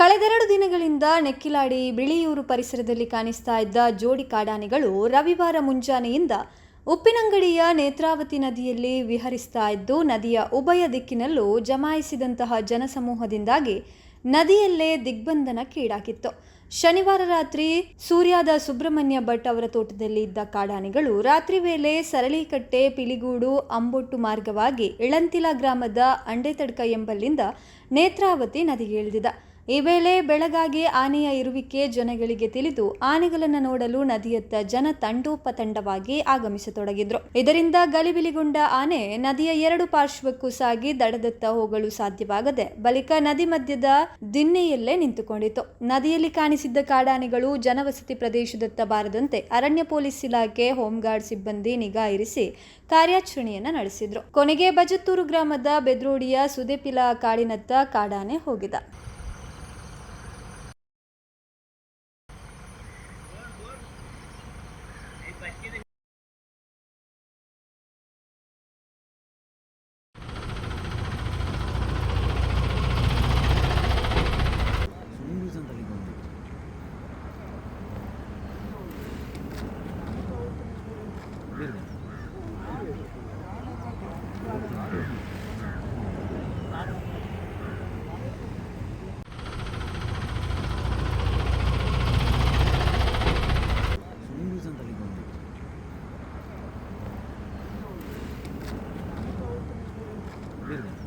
ಕಳೆದೆರಡು ದಿನಗಳಿಂದ ನೆಕ್ಕಿಲಾಡಿ ಬಿಳಿಯೂರು ಪರಿಸರದಲ್ಲಿ ಕಾಣಿಸ್ತಾ ಇದ್ದ ಜೋಡಿ ಕಾಡಾನೆಗಳು ರವಿವಾರ ಮುಂಜಾನೆಯಿಂದ ಉಪ್ಪಿನಂಗಡಿಯ ನೇತ್ರಾವತಿ ನದಿಯಲ್ಲಿ ವಿಹರಿಸ್ತಾ ಇದ್ದು, ನದಿಯ ಉಭಯ ದಿಕ್ಕಿನಲ್ಲೂ ಜಮಾಯಿಸಿದಂತಹ ಜನಸಮೂಹದಿಂದಾಗಿ ನದಿಯಲ್ಲೇ ದಿಗ್ಬಂಧನಕ್ಕೀಡಾಗಿತ್ತು ಶನಿವಾರ ರಾತ್ರಿ ಸೂರ್ಯಾದ ಸುಬ್ರಹ್ಮಣ್ಯ ಭಟ್ ಅವರ ತೋಟದಲ್ಲಿ ಇದ್ದ ಕಾಡಾನೆಗಳು ರಾತ್ರಿ ವೇಳೆ ಸರಳಿಕಟ್ಟೆ, ಪಿಲಿಗೂಡು, ಅಂಬೊಟ್ಟು ಮಾರ್ಗವಾಗಿ ಇಳಂತಿಲ ಗ್ರಾಮದ ಅಂಡೆತಡ್ಕ ಎಂಬಲ್ಲಿಂದ ನೇತ್ರಾವತಿ ನದಿಗೆ ಇಳಿದಿದೆ. ಈ ವೇಳೆ ಬೆಳಗಾಗಿ ಆನೆಯ ಇರುವಿಕೆ ಜನಗಳಿಗೆ ತಿಳಿದು ಆನೆಗಳನ್ನು ನೋಡಲು ನದಿಯತ್ತ ಜನ ತಂಡೋಪತಂಡವಾಗಿ ಆಗಮಿಸತೊಡಗಿದ್ರು. ಇದರಿಂದ ಗಲಿಬಿಲಿಗೊಂಡ ಆನೆ ನದಿಯ ಎರಡು ಪಾರ್ಶ್ವಕ್ಕೂ ಸಾಗಿ ದಡದತ್ತ ಹೋಗಲು ಸಾಧ್ಯವಾಗದೆ ಬಳಿಕ ನದಿ ಮಧ್ಯದ ದಿನ್ನೆಯಲ್ಲೇ ನಿಂತುಕೊಂಡಿತು ನದಿಯಲ್ಲಿ ಕಾಣಿಸಿದ್ದ ಕಾಡಾನೆಗಳು ಜನವಸತಿ ಪ್ರದೇಶದತ್ತ ಬಾರದಂತೆ ಅರಣ್ಯ ಪೊಲೀಸ್ ಇಲಾಖೆ ಹೋಮ್ಗಾರ್ಡ್ ಸಿಬ್ಬಂದಿ ನಿಗಾ ಇರಿಸಿ ಕಾರ್ಯಾಚರಣೆಯನ್ನ ನಡೆಸಿದ್ರು. ಕೊನೆಗೆ ಬಜತ್ತೂರು ಗ್ರಾಮದ ಬೆದ್ರೋಡಿಯ ಸುದೇಪಿಲ ಕಾಡಿನತ್ತ ಕಾಡಾನೆ ಹೋಗಿದ. requieren Really?